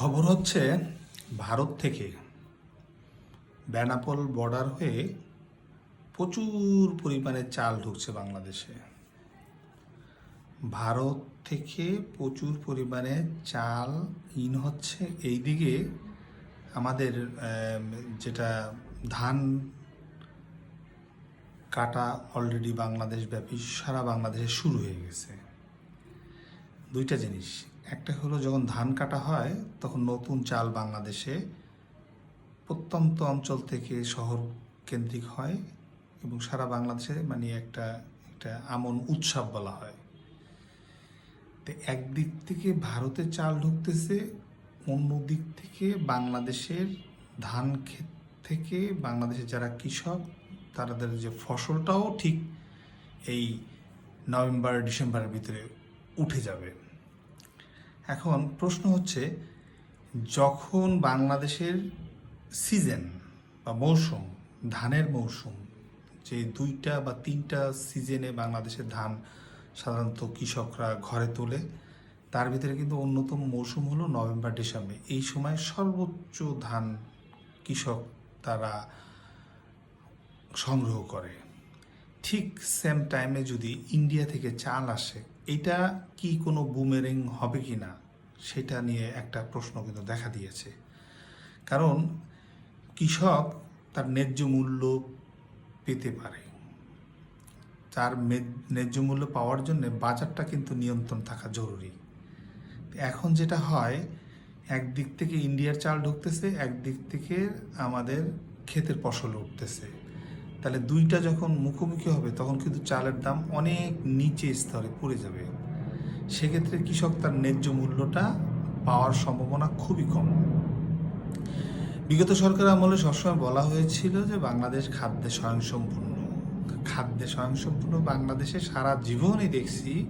খবর হচ্ছে ভারত থেকে বেনাপোল বর্ডার হয়ে প্রচুর পরিমাণে চাল ঢুকছে বাংলাদেশে। ভারত থেকে প্রচুর পরিমাণে চাল ইন হচ্ছে এইদিকে আমাদের যেটা ধান কাটা অলরেডি বাংলাদেশ ব্যাপী সারা বাংলাদেশে শুরু হয়ে গেছে। দুইটা জিনিস। একটা হলো যখন ধান কাটা হয়, তখন নতুন চাল বাংলাদেশে প্রত্যন্ত অঞ্চল থেকে শহর কেন্দ্রিক হয় এবং সারা বাংলাদেশে মানে একটা একটা আমন উৎসব বলা হয়। তো একদিক থেকে ভারতে চাল ঢুকতেছে, অন্য দিক থেকে বাংলাদেশের ধান ক্ষেত থেকে বাংলাদেশের যারা কৃষক তাদের যে ফসলটাও ঠিক এই নভেম্বর ডিসেম্বরের ভিতরে উঠে যাবে। এখন প্রশ্ন হচ্ছে, যখন বাংলাদেশের সিজন বা মৌসুম, ধানের মৌসুম, যে দুইটা বা তিনটা সিজনে বাংলাদেশের ধান সাধারণত কৃষকরা ঘরে তোলে, তার ভিতরে কিন্তু অন্যতম মৌসুম হলো নভেম্বর, ডিসেম্বর। এই সময় সর্বোচ্চ ধান কৃষক তারা সংগ্রহ করে। ঠিক সেম টাইমে যদি ইন্ডিয়া থেকে চাল আসে, এটা কি কোনো বুমেরিং হবে কি না, সেটা নিয়ে একটা প্রশ্ন কিন্তু দেখা দিয়েছে। কারণ কৃষক তার ন্যায্য মূল্য পেতে পারে। তার ন্যায্য মূল্য পাওয়ার জন্য বাজারটা কিন্তু নিয়ন্ত্রণ থাকা জরুরি। এখন যেটা হয়, একদিক থেকে ইন্ডিয়ার চাল ঢুকতেছে, একদিক থেকে আমাদের ক্ষেতের ফসল উঠতেছে। তাহলে দুইটা যখন মুখোমুখি হবে, তখন কিন্তু চালের দাম অনেক নিচে স্তরে পড়ে যাবে। সেক্ষেত্রে কৃষক তার ন্যায্য মূল্যটা পাওয়ার সম্ভাবনা খুবই কম। বিগত সরকার আমলে সবসময় বলা হয়েছিল যে, বাংলাদেশ খাদ্যে স্বয়ংসম্পূর্ণ। খাদ্যে স্বয়ংসম্পূর্ণ বাংলাদেশে সারা জীবনই দেখছি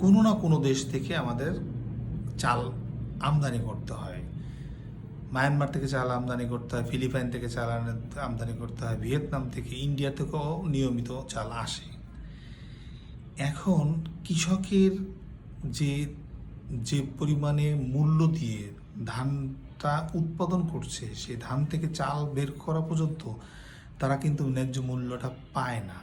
কোনো না কোনো দেশ থেকে আমাদের চাল আমদানি করতে হয়। মায়ানমার থেকে চাল আমদানি করতে হয় ফিলিপাইন থেকে চাল আমদানি করতে হয় ভিয়েতনাম থেকে ইন্ডিয়া থেকেও নিয়মিত চাল আসে। এখন কৃষকের যে যে পরিমাণে মূল্য দিয়ে ধানটা উৎপাদন করছে সেই ধান থেকে চাল বের করা পর্যন্ত তারা কিন্তু ন্যায্য মূল্যটা পায় না।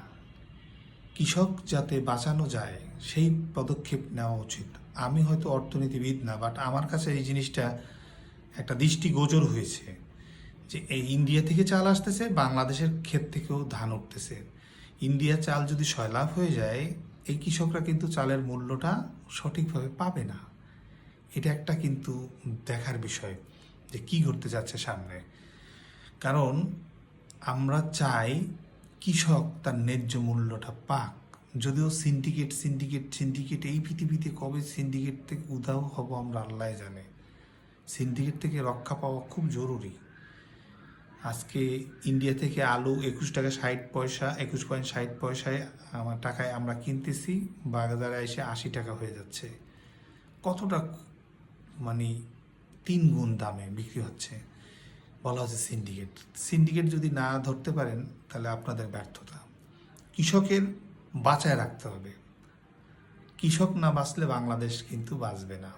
কৃষক যাতে বাঁচানো যায়, সেই পদক্ষেপ নেওয়া উচিত। আমি হয়তো অর্থনীতিবিদ না বাট আমার কাছে এই জিনিসটা একটা দৃষ্টিগোচর হয়েছে যে এই ইন্ডিয়া থেকে চাল আসতেছে, বাংলাদেশের ক্ষেত থেকেও ধান উঠতেছে। ইন্ডিয়া চাল যদি সয়লাভ হয়ে যায়, এই কৃষকরা কিন্তু চালের মূল্যটা সঠিকভাবে পাবে না। এটা একটা কিন্তু দেখার বিষয় যে কি ঘটতে যাচ্ছে সামনে। কারণ আমরা চাই কৃষক তার ন্যায্য মূল্যটা পাক। যদিও সিন্ডিকেট সিন্ডিকেট সিন্ডিকেট এই পৃথিবীতে কবে সিন্ডিকেট থেকে উধাও হব আমরা আল্লাহ জানে। সিন্ডিকেট থেকে রক্ষা পাওয়া খুব জরুরি। আজকে ইন্ডিয়া থেকে আলু একুশ টাকা ষাট পয়সা, একুশ পয়েন্ট ষাট পয়সায় আমার টাকায় আমরা কিনতেছি, বাজারে এসে আশি টাকা হয়ে যাচ্ছে। কতটা মানে তিন গুণ দামে বিক্রি হচ্ছে বলা হচ্ছে সিন্ডিকেট। সিন্ডিকেট যদি না ধরতে পারেন, তাহলে আপনাদের ব্যর্থতা। কৃষকের বাঁচায় রাখতে হবে। কৃষক না বাঁচলে বাংলাদেশ কিন্তু বাঁচবে না।